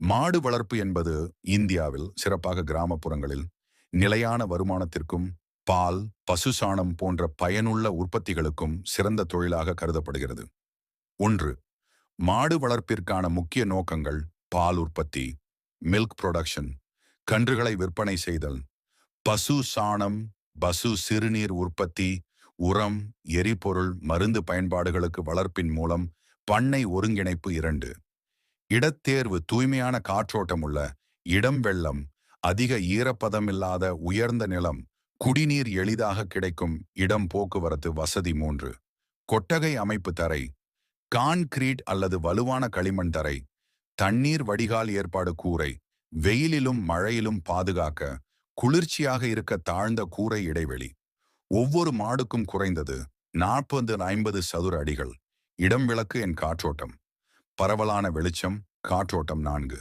மாடு வளர்ப்பு என்பது இந்தியாவில் சிறப்பாக கிராமப்புறங்களில் நிலையான வருமானத்திற்கும் பால் பசு சாணம் போன்ற பயனுள்ள உற்பத்திகளுக்கும் சிறந்த தொழிலாக கருதப்படுகிறது. ஒன்று மாடு வளர்ப்பிற்கான முக்கிய நோக்கங்கள் பால் உற்பத்தி மில்க் புரொடக்ஷன் கன்றுகளை விற்பனை செய்தல் பசு சாணம் பசு சிறுநீர் உற்பத்தி உரம் எரிபொருள் மருந்து பயன்பாடுகளுக்கு வளர்ப்பின் மூலம் பண்ணை ஒருங்கிணைப்பு இரண்டு. இடத்தேர்வு தூய்மையான காற்றோட்டம் உள்ள இடம் வெள்ளம் அதிக ஈரப்பதமில்லாத உயர்ந்த நிலம் குடிநீர் எளிதாக கிடைக்கும் இடம் போக்குவரத்து வசதி மூன்று. கொட்டகை அமைப்பு தரை கான்கிரீட் அல்லது வலுவான களிமண் தரை தண்ணீர் வடிகால் ஏற்பாடு கூரை வெயிலிலும் மழையிலும் பாதுகாக்க குளிர்ச்சியாக இருக்க தாழ்ந்த கூரை இடைவெளி. ஒவ்வொரு மாடுக்கும் குறைந்தது நாற்பது ஐம்பது சதுர அடிகள். இடம் விளக்கு என் காற்றோட்டம். பரவலான வெளிச்சம் காற்றோட்டம் நான்கு.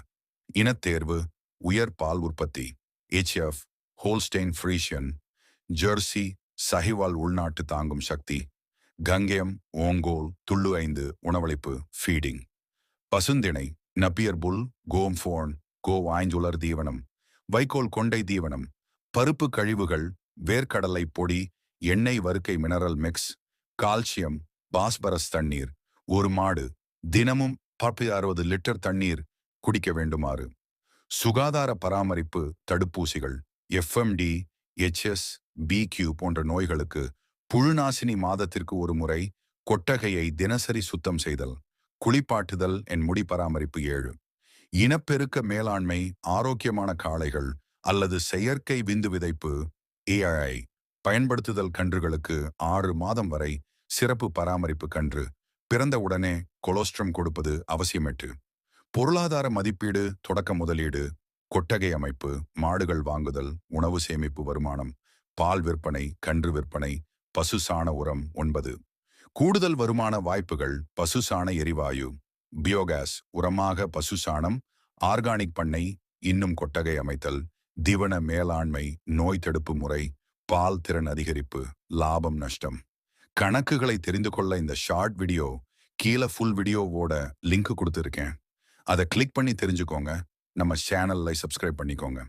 இனத்தேர்வு உயர் பால் உற்பத்தி HF Holstein Friesian Jersey Sahiwal உள்நாட்டு தாங்கும் சக்தி கங்கேயம் ஓங்கோல் துள்ளு ஐந்து உணவளிப்பு ஃபீடிங் பசுந்திணை நப்பியர் புல் கோம்ஃபோன் கோ ஆய்ஞ்சுலர் தீவனம் வைக்கோல் கொண்டை தீவனம் பருப்பு கழிவுகள் வேர்க்கடலை பொடி எண்ணெய் வறுக்கை மினரல் மிக்ஸ் கால்சியம் பாஸ்பரஸ் தண்ணீர் ஒரு மாடு தினமும் பத்து அறுபது லிட்டர் தண்ணீர் குடிக்க வேண்டுமாறு. சுகாதார பராமரிப்பு தடுப்பூசிகள் எஃப்எம்டி எச்எஸ் பிக்யூ போன்ற நோய்களுக்கு புழுநாசினி மாதத்திற்கு ஒரு முறை கொட்டகையை தினசரி சுத்தம் செய்தல் குளிப்பாட்டுதல் என் முடி பராமரிப்பு ஏழு. இனப்பெருக்க மேலாண்மை ஆரோக்கியமான காளைகள் அல்லது செயற்கை விந்து விதைப்பு ஏஐ பயன்படுத்துதல் கன்றுகளுக்கு ஆறு மாதம் வரை சிறப்பு பராமரிப்பு கன்று பிறந்த உடனே கொலோஸ்ட்ரம் கொடுப்பது அவசியமெட்டு பொருளாதார மதிப்பீடு தொடக்க முதலீடு கொட்டகை அமைப்பு மாடுகள் வாங்குதல் உணவு சேமிப்பு வருமானம் பால் விற்பனை கன்று விற்பனை பசு சாண உரம் ஒன்பது. கூடுதல் வருமான வாய்ப்புகள் பசு சாண எரிவாயு பியோகாஸ் உரமாக பசு சாணம் ஆர்கானிக் பண்ணை இன்னும் கொட்டகை அமைத்தல் திவன மேலாண்மை நோய் தடுப்பு முறை பால் திறன் அதிகரிப்பு லாபம் நஷ்டம். கணக்குகளை தெரிந்து கொள்ள இந்த ஷார்ட் வீடியோ கீழே ஃபுல் வீடியோவோட லிங்க் கொடுத்துருக்கேன். அதை கிளிக் பண்ணி தெரிஞ்சுக்கோங்க. நம்ம சேனல்ல சப்ஸ்கிரைப் பண்ணிக்கோங்க.